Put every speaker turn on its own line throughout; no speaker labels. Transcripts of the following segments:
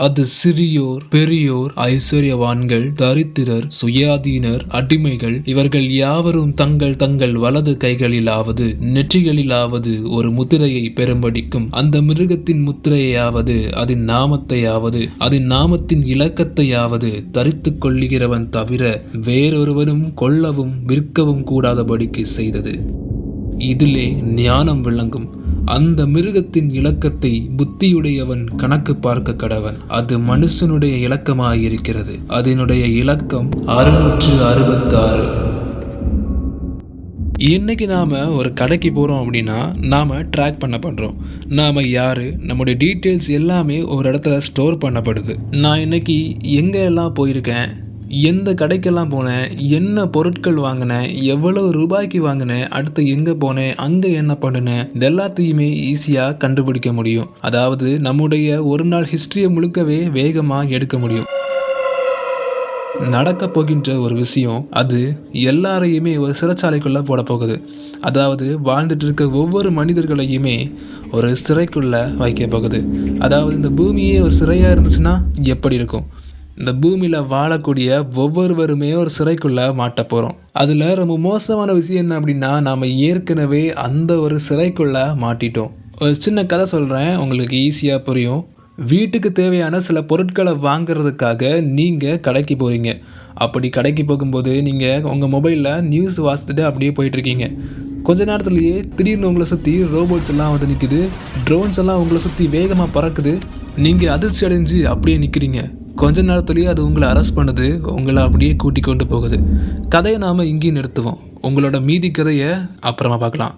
அது சிறியோர் பெரியோர் ஐஸ்வர்யவான்கள் தரித்திரர் சுயாதீனர் அடிமைகள் இவர்கள் யாவரும் தங்கள் தங்கள் வலது கைகளிலாவது நெற்றிகளிலாவது ஒரு முத்திரையை பெரும்படிக்கும் அந்த மிருகத்தின் முத்திரையாவது அதன் நாமத்தையாவது அதன் நாமத்தின் இலக்கத்தையாவது தரித்து கொள்ளுகிறவன் தவிர வேறொருவரும் கொல்லவும் விற்கவும் கூடாதபடிக்கு செய்தது. இதிலே ஞானம் விளங்கும். அந்த மிருகத்தின் இலக்கத்தை புத்தியுடையவன் கணக்கு பார்க்க கடவன். அது மனுஷனுடைய இலக்கமாயிருக்கிறது. அதனுடைய இலக்கம் அறுநூற்று அறுபத்தாறு. இன்றைக்கி நாம் ஒரு கடைக்கு போகிறோம் அப்படின்னா நாம் ட்ராக் பண்ண பண்ணுறோம் நாம் யார் நம்முடைய டீட்டெயில்ஸ் எல்லாமே ஒரு இடத்துல ஸ்டோர் பண்ணப்படுது. நான் இன்னைக்கு எங்கே எல்லாம் போயிருக்கேன்? எந்த கடைக்கெல்லாம் போனேன் என்ன பொருட்கள் வாங்கினேன் எவ்வளவு ரூபாய்க்கு வாங்கினேன் அடுத்து எங்கே போனேன் அங்கே என்ன பண்ணினேன் இது எல்லாத்தையுமே ஈஸியாக கண்டுபிடிக்க முடியும். அதாவது நம்முடைய ஒரு நாள் ஹிஸ்ட்ரியை முழுக்கவே வேகமாக எடுக்க முடியும். நடக்க போகின்ற ஒரு விஷயம் அது எல்லாரையுமே ஒரு சிறைச்சாலைக்குள்ளே போட போகுது. அதாவது வாழ்ந்துட்டு இருக்க ஒவ்வொரு மனிதர்களையுமே ஒரு சிறைக்குள்ளே வைக்க போகுது. அதாவது இந்த பூமியே ஒரு சிறையாக இருந்துச்சுன்னா எப்படி இருக்கும்? இந்த பூமியில் வாழக்கூடிய ஒவ்வொருவருமே ஒரு சிறைக்குள்ளே மாட்ட போகிறோம் அதில் ரொம்ப மோசமான விஷயம் என்ன அப்படின்னா நாம் ஏற்கனவே அந்த ஒரு சிறைக்குள்ளே மாட்டிட்டோம். ஒரு சின்ன கதை சொல்கிறேன் உங்களுக்கு ஈஸியாக புரியும். வீட்டுக்கு தேவையான சில பொருட்களை வாங்குறதுக்காக நீங்கள் கடைக்கு போகிறீங்க அப்படி கடைக்கு போகும்போது நீங்கள் உங்கள் மொபைலில் நியூஸ் வாசித்துட்டு அப்படியே போயிட்டுருக்கீங்க. கொஞ்ச நேரத்துலேயே திடீர்னு உங்களை சுற்றி ரோபோட்ஸ் எல்லாம் வந்து நிற்குது ட்ரோன்ஸ் எல்லாம் உங்களை சுற்றி வேகமாக பறக்குது. நீங்கள் அதிர்ச்சி அடைஞ்சு அப்படியே நிற்கிறீங்க கொஞ்ச நேரத்துலேயே அது உங்களை அரெஸ்ட் பண்ணுது உங்களை அப்படியே கூட்டி கொண்டு போகுது. கதையை நாம் இங்கேயும் நிறுத்துவோம். உங்களோட மீதி கதையை அப்புறமா பார்க்கலாம்.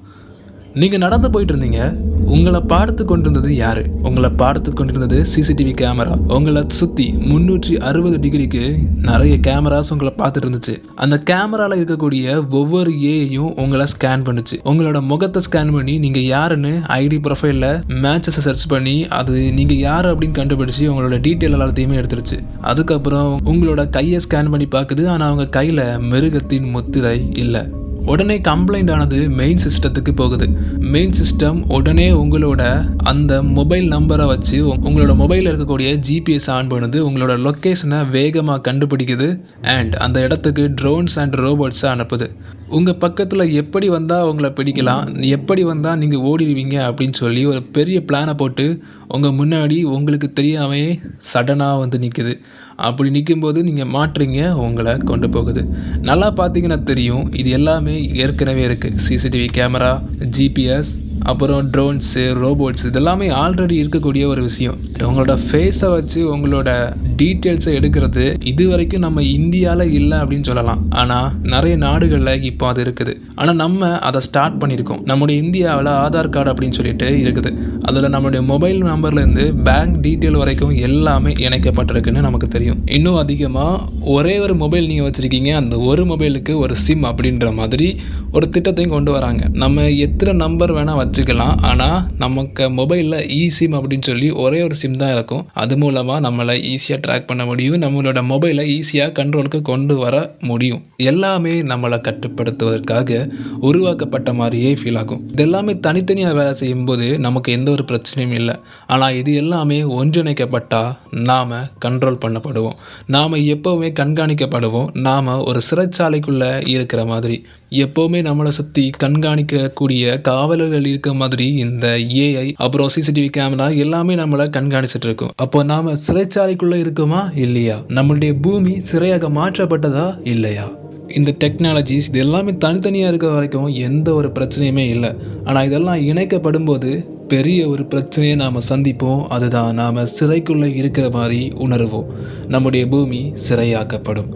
நீங்கள் நடந்து போயிட்டு இருந்தீங்க உங்களை பார்த்து கொண்டிருந்தது யார்? உங்களை பார்த்து கொண்டிருந்தது சிசிடிவி கேமரா உங்களை சுற்றி முந்நூற்றி அறுபது டிகிரிக்கு நிறைய கேமராஸ் உங்களை பார்த்துட்டு இருந்துச்சு. அந்த கேமராவில் இருக்கக்கூடிய ஒவ்வொரு ஏயையும் உங்களை ஸ்கேன் பண்ணுச்சு. உங்களோட முகத்தை ஸ்கேன் பண்ணி நீங்கள் யாருன்னு ஐடி ப்ரொஃபைலில் மேட்சஸை சர்ச் பண்ணி அது நீங்கள் யார் அப்படின்னு கண்டுபிடிச்சி உங்களோட டீட்டெயில் எல்லாத்தையுமே எடுத்துருச்சு. அதுக்கப்புறம் உங்களோட கையை ஸ்கேன் பண்ணி பார்க்குது. ஆனால் அவங்க கையில் மிருகத்தின் முத்திரை இல்லை. உடனே கம்ப்ளைண்ட் ஆனது மெயின் சிஸ்டத்துக்கு போகுது. மெயின் சிஸ்டம் உடனே உங்களோட அந்த மொபைல் நம்பரை வச்சு உங்களோட மொபைலில் இருக்கக்கூடிய ஜிபிஎஸ் ஆன் பண்ணுது. உங்களோட லொக்கேஷனை வேகமாக கண்டுபிடிக்குது. அண்ட் அந்த இடத்துக்கு ட்ரோன்ஸ் அண்ட் ரோபோட்ஸை அனுப்புது. உங்கள் பக்கத்தில் எப்படி வந்தால் உங்களை பிடிக்கலாம்? எப்படி வந்தால் நீங்கள் ஓடிடுவீங்க அப்படின்னு சொல்லி ஒரு பெரிய பிளானை போட்டு உங்கள் முன்னாடி உங்களுக்கு தெரியாமே சடனாக வந்து நிற்குது அப்படி நிற்கும்போது நீங்கள் மாற்றுறீங்க உங்களை கொண்டு போகுது. நல்லா பார்த்தீங்கன்னா தெரியும் இது எல்லாமே ஏற்கனவே இருக்குது சிசிடிவி கேமரா ஜிபிஎஸ் அப்புறம் ட்ரோன்ஸு ரோபோட்ஸ் இதெல்லாமே ஆல்ரெடி இருக்கக்கூடிய ஒரு விஷயம். உங்களோட ஃபேஸை வச்சு உங்களோட டீட்டெயில்ஸை எடுக்கிறது இது வரைக்கும் நம்ம இந்தியாவில் இல்லை அப்படின்னு சொல்லலாம். ஆனால் நிறைய நாடுகளில் இப்போ அது இருக்குது. ஆனால் நம்ம அதை ஸ்டார்ட் பண்ணியிருக்கோம். நம்முடைய இந்தியாவில் ஆதார் கார்டு அப்படின்னு சொல்லிட்டு இருக்குது. அதில் நம்மளுடைய மொபைல் நம்பர்லேருந்து பேங்க் டீட்டெயில் வரைக்கும் எல்லாமே இணைக்கப்பட்டிருக்குன்னு நமக்கு தெரியும். இன்னும் அதிகமாக ஒரே ஒரு மொபைல் நீங்கள் வச்சுருக்கீங்க அந்த ஒரு மொபைலுக்கு ஒரு சிம் அப்படின்ற மாதிரி ஒரு திட்டத்தையும் கொண்டு வராங்க. நம்ம எத்தனை நம்பர் வேணால் வச்சுக்கலாம் ஆனால் நமக்கு மொபைலில் இ சிம் அப்படின்னு சொல்லி ஒரே ஒரு சிம் தான் இருக்கும். அது மூலமாக நம்மளை ஈஸியாக ட்ராக் பண்ண முடியும் நம்மளோட மொபைலை ஈஸியாக கண்ட்ரோலுக்கு கொண்டு வர முடியும். எல்லாமே நம்மளை கட்டுப்படுத்துவதற்காக உருவாக்கப்பட்ட மாதிரியே ஃபீல் ஆகும். இதெல்லாமே தனித்தனியாக வேலை செய்யும்போது நமக்கு எந்த ஒரு பிரச்சனையும் இல்லை. ஆனால் இது எல்லாமே ஒன்றிணைக்கப்பட்டால் நாம் கண்ட்ரோல் பண்ணப்படுவோம். நாம் எப்போவுமே கண்காணிக்கப்படுவோம். நாம் ஒரு சிறைச்சாலைக்குள்ளே இருக்கிற மாதிரி. எப்போவுமே நம்மளை சுற்றி கண்காணிக்கக்கூடிய காவலர்கள் இருக்க மாதிரி இந்த ஏஐ அப்புறம் சிசிடிவி கேமரா எல்லாமே நம்மளை கண்காணிச்சிட்டு இருக்கும். அப்போ நாம் சிறைச்சாலைக்குள்ளே இருக்கோமா இல்லையா? நம்மளுடைய பூமி சிறையாக மாற்றப்பட்டதா இல்லையா? இந்த டெக்னாலஜிஸ் இது எல்லாமே தனித்தனியாக இருக்க வரைக்கும் எந்த ஒரு பிரச்சனையுமே இல்லை. ஆனால் இதெல்லாம் இணைக்கப்படும் போது பெரிய ஒரு பிரச்சனையை நாம் சந்திப்போம். அதுதான் நாம் சிறைக்குள்ளே இருக்கிற மாதிரி உணர்வோம். நம்முடைய பூமி சிறையாக்கப்படும்.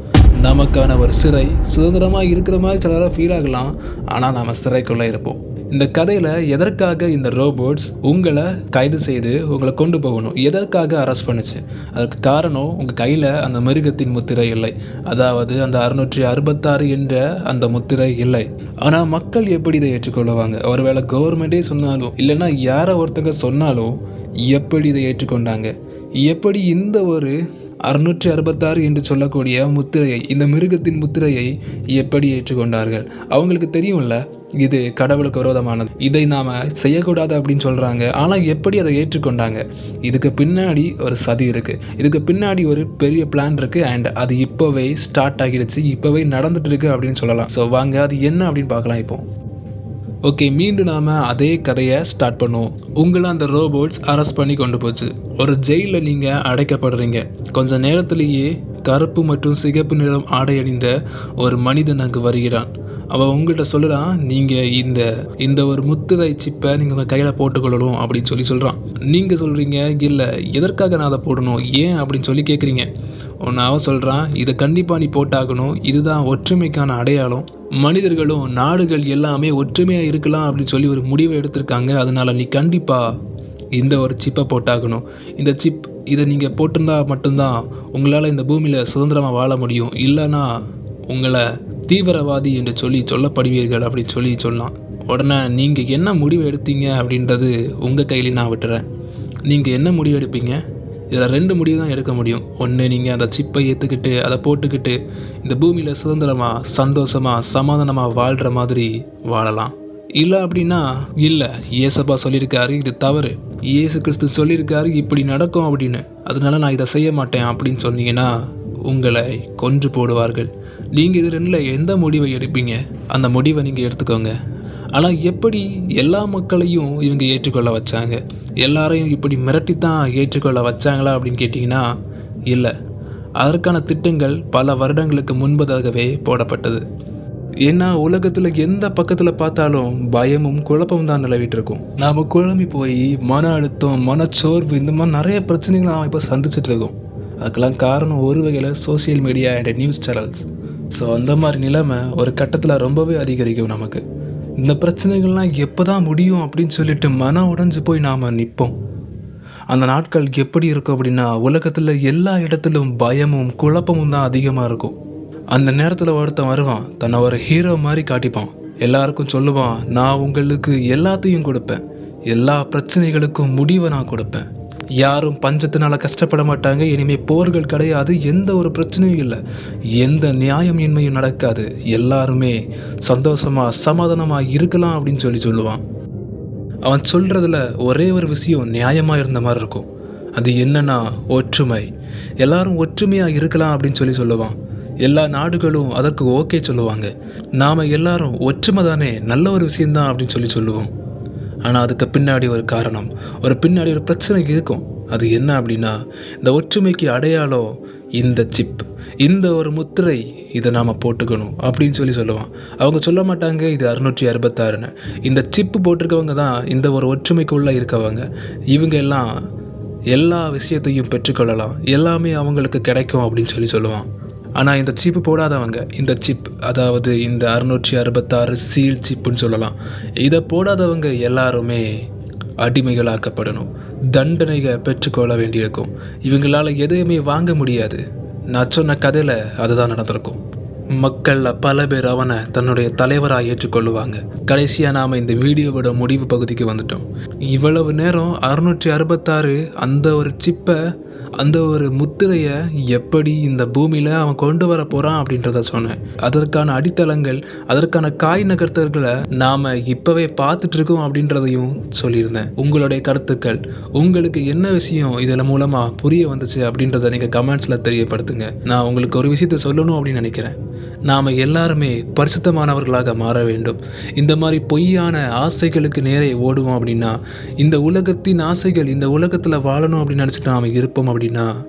நமக்கான ஒரு சிறை சுதந்திரமாக இருக்கிற மாதிரி சிலராக ஃபீல் ஆகலாம். ஆனால் நாம் சிறைக்குள்ளே இருப்போம். இந்த கதையில் எதற்காக இந்த ரோபோட்ஸ் உங்களை கைது செய்து உங்களை கொண்டு போகணும்? எதற்காக அரெஸ்ட் பண்ணுச்சு? அதுக்கு காரணம் உங்கள் கையில் அந்த மிருகத்தின் முத்திரை இல்லை. அதாவது அந்த அறுநூற்றி அறுபத்தாறு என்ற அந்த முத்திரை இல்லை. ஆனால் மக்கள் எப்படி இதை ஏற்றுக்கொள்வாங்க? ஒருவேளை கவர்மெண்ட்டே சொன்னாலும் இல்லைன்னா யாரை ஒருத்தங்க சொன்னாலும் எப்படி இதை ஏற்றுக்கொண்டாங்க? எப்படி இந்த ஒரு அறுநூற்றி அறுபத்தாறு என்று சொல்லக்கூடிய முத்திரையை இந்த மிருகத்தின் முத்திரையை எப்படி ஏற்றுக்கொண்டார்கள்? அவங்களுக்கு தெரியும்ல இது கடவுளுக்கு விரோதமானது. இதை நாம் செய்யக்கூடாது அப்படின்னு சொல்கிறாங்க ஆனால் எப்படி அதை ஏற்றுக்கொண்டாங்க? இதுக்கு பின்னாடி ஒரு சதி இருக்குது இதுக்கு பின்னாடி ஒரு பெரிய பிளான் இருக்குது அண்ட் அது இப்போவே ஸ்டார்ட் ஆகிடுச்சு. இப்போவே நடந்துட்டு இருக்கு அப்படின்னு சொல்லலாம். ஸோ வாங்க அது என்ன அப்படின்னு பார்க்கலாம் இப்போ. ஓகே மீண்டும் நாம் அதே கதையை ஸ்டார்ட் பண்ணுவோம். உங்களை அந்த ரோபோட்ஸ் அரெஸ்ட் பண்ணி கொண்டு போச்சு. ஒரு ஜெயிலில் நீங்கள் அடைக்கப்படுறீங்க. கொஞ்ச நேரத்திலேயே கருப்பு மற்றும் சிகப்பு நிறம் ஆடை அணிந்த ஒரு மனிதன் அங்கு வருகிறான். அவள் உங்கள்கிட்ட சொல்லுறான் நீங்கள் இந்த இந்த ஒரு முத்திரை சிப்பை நீங்கள் உங்கள் கையில் போட்டுக்கொள்ளணும் அப்படின்னு சொல்லி சொல்கிறான் நீங்கள் சொல்கிறீங்க இல்லை எதற்காக நான் அதை போடணும்? ஏன்? அப்படின்னு சொல்லி கேட்குறீங்க ஒன்று அவன் சொல்கிறான் இதை கண்டிப்பாக நீ போட்டாகணும். இதுதான் ஒற்றுமைக்கான அடையாளம். மனிதர்களும் நாடுகள் எல்லாமே ஒற்றுமையாக இருக்கலாம் அப்படின்னு சொல்லி ஒரு முடிவை எடுத்திருக்காங்க. அதனால் நீ கண்டிப்பாக இந்த ஒரு சிப்பை போட்டாகணும். இந்த சிப் இதை நீங்கள் போட்டிருந்தா மட்டும்தான் உங்களால் இந்த பூமியில் சுதந்திரமாக வாழ முடியும். இல்லைன்னா உங்களை தீவிரவாதி என்று சொல்லி சொல்லப்படுவீர்கள் அப்படின்னு சொல்லி சொல்லலாம் உடனே நீங்கள் என்ன முடிவு எடுத்தீங்க? அப்படின்றது உங்கள் கையில் நான் விட்டுறேன். நீங்கள் என்ன முடிவு எடுப்பீங்க? இதில் ரெண்டு முடிவு தான் எடுக்க முடியும். ஒன்று நீங்கள் அந்த சிப்பை ஏற்றுக்கிட்டு அதை போட்டுக்கிட்டு இந்த பூமியில் சுதந்திரமாக சந்தோஷமாக சமாதானமாக வாழ்கிற மாதிரி வாழலாம். இல்லை அப்படின்னா இல்லை இயேசப்பா சொல்லியிருக்காரு இது தவறு. இயேசு கிறிஸ்து சொல்லியிருக்காரு இப்படி நடக்கும் அப்படின்னு. அதனால நான் இதை செய்ய மாட்டேன் அப்படின்னு சொன்னீங்கன்னா உங்களை கொன்று போடுவார்கள். நீங்கள் இது ரெண்டில் எந்த முடிவை எடுப்பீங்க? அந்த முடிவை நீங்கள் எடுத்துக்கோங்க. ஆனால் எப்படி எல்லா மக்களையும் இவங்க ஏற்றுக்கொள்ள வச்சாங்க? எல்லாரையும் இப்படி மிரட்டித்தான் ஏற்றுக்கொள்ள வச்சாங்களா அப்படின்னு கேட்டிங்கன்னா இல்லை. அதற்கான திட்டங்கள் பல வருடங்களுக்கு முன்பதாகவே போடப்பட்டது. ஏன்னா உலகத்தில் எந்த பக்கத்தில் பார்த்தாலும் பயமும் குழப்பமும் தான் நிலவிட்டு இருக்கும் நாம் குழம்பி போய் மன அழுத்தம் மனச்சோர்வு இந்த மாதிரி நிறைய பிரச்சனைகள் நாம் இப்போ சந்திச்சுட்டு இருக்கோம். அதுக்கெல்லாம் காரணம் ஒரு வகையில் social media and news channels so அந்த மாதிரி நிலைமை ஒரு கட்டத்தில் ரொம்பவே அதிகரிக்கும் நமக்கு. இந்த பிரச்சனைகள்லாம் எப்போ தான் முடியும் அப்படின்னு சொல்லிட்டு மன உடைஞ்சு போய் நாம் நிற்போம். அந்த நாட்கள் எப்படி இருக்கும் அப்படின்னா உலகத்தில் எல்லா இடத்திலும் பயமும் குழப்பமும் தான் அதிகமாக இருக்கும். அந்த நேரத்தில் ஒருத்தன் வருவான் தன்னை ஒரு ஹீரோ மாதிரி காட்டிப்பான். எல்லாருக்கும் சொல்லுவான் நான் உங்களுக்கு எல்லாத்தையும் கொடுப்பேன். எல்லா பிரச்சனைகளுக்கும் முடிவை நான் கொடுப்பேன். யாரும் பஞ்சத்தினால் கஷ்டப்பட மாட்டாங்க. இனிமேல் போர்கள் கிடையாது. எந்த ஒரு பிரச்சனையும் இல்லை. எந்த நியாயம் இன்மையும் நடக்காது. எல்லாருமே சந்தோஷமா சமாதானமாக இருக்கலாம் அப்படின்னு சொல்லி சொல்லுவான். அவன் சொல்கிறதுல ஒரே ஒரு விஷயம் நியாயமாக இருந்த மாதிரி இருக்கும். அது என்னன்னா ஒற்றுமை. எல்லாரும் ஒற்றுமையாக இருக்கலாம் அப்படின்னு சொல்லி சொல்லுவான். எல்லா நாடுகளும் அதற்கு ஓகே சொல்லுவாங்க. நாம் எல்லாரும் ஒற்றுமை தானே. நல்ல ஒரு விஷயந்தான் அப்படின்னு சொல்லி சொல்லுவோம். ஆனால் அதுக்கு பின்னாடி ஒரு காரணம். ஒரு பின்னாடி ஒரு பிரச்சனை இருக்கும். அது என்ன அப்படின்னா இந்த ஒற்றுமைக்கு அடையாளம் இந்த சிப். இந்த ஒரு முத்திரை இதை நாம் போட்டுக்கணும் அப்படின்னு சொல்லி சொல்லுவான். அவங்க சொல்ல மாட்டாங்க இது அறுநூற்றி அறுபத்தாறுன்னு இந்த சிப்பு போட்டிருக்கவங்க தான் இந்த ஒரு ஒற்றுமைக்குள்ளே இருக்கவங்க. இவங்க எல்லாம் எல்லா விஷயத்தையும் பெற்றுக்கொள்ளலாம். எல்லாமே அவங்களுக்கு கிடைக்கும் அப்படின்னு சொல்லி சொல்லுவான். ஆனால் இந்த சிப்பு போடாதவங்க இந்த சிப் அதாவது இந்த அறுநூற்றி அறுபத்தாறு சீல் சிப்புன்னு சொல்லலாம் இதை போடாதவங்க எல்லாருமே அடிமைகளாக்கப்படணும். தண்டனைகள் பெற்றுக்கொள்ள வேண்டியிருக்கும். இவங்களால எதையுமே வாங்க முடியாது. நான் சொன்ன கதையில் அதுதான் நடந்திருக்கும். மக்களில் பல பேர் அவனை தன்னுடைய தலைவராக ஏற்றுக்கொள்ளுவாங்க. கடைசியாக நாம் இந்த வீடியோவோட முடிவு பகுதிக்கு வந்துட்டோம். இவ்வளவு நேரம் அறுநூற்றி அறுபத்தாறு அந்த ஒரு சிப்பை அந்த ஒரு முத்திரையை எப்படி இந்த பூமியில் அவன் கொண்டு வர போகிறான் அப்படின்றத சொன்னேன். அதற்கான அடித்தளங்கள் அதற்கான காய் நகர்த்தர்களை நாம் இப்போவே பார்த்துட்டு இருக்கோம் அப்படின்றதையும் சொல்லியிருந்தேன். உங்களுடைய கருத்துக்கள் உங்களுக்கு என்ன விஷயம் இதில் மூலமாக புரிய வந்துச்சு அப்படின்றத நீங்கள் கமெண்ட்ஸில் தெரியப்படுத்துங்க. நான் உங்களுக்கு ஒரு விஷயத்த சொல்லணும் அப்படின்னு நினைக்கிறேன். நாம் எல்லாருமே பரிசுத்தமானவர்களாக மாற வேண்டும். இந்த மாதிரி பொய்யான ஆசைகளுக்கு நேரே ஓடுவோம் அப்படின்னா இந்த உலகத்தின் ஆசைகள் இந்த உலகத்தில் வாழணும் அப்படின்னு நினச்சிட்டு நாம் இருப்போம் அப்படின்னா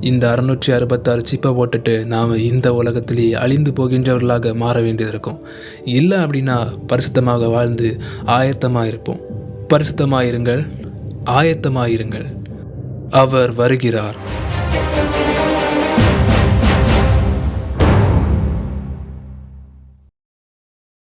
இந்த அறுநூற்றி அறுபத்தாறு சிப்பை போட்டுட்டு நாம் இந்த உலகத்திலேயே அழிந்து போகின்றவர்களாக மாற வேண்டியது இருக்கும் இல்லை அப்படின்னா பரிசுத்தமாக வாழ்ந்து ஆயத்தமாக இருப்போம் பரிசுத்தமாயிருங்கள் ஆயத்தமாயிருங்கள். அவர் வருகிறார்.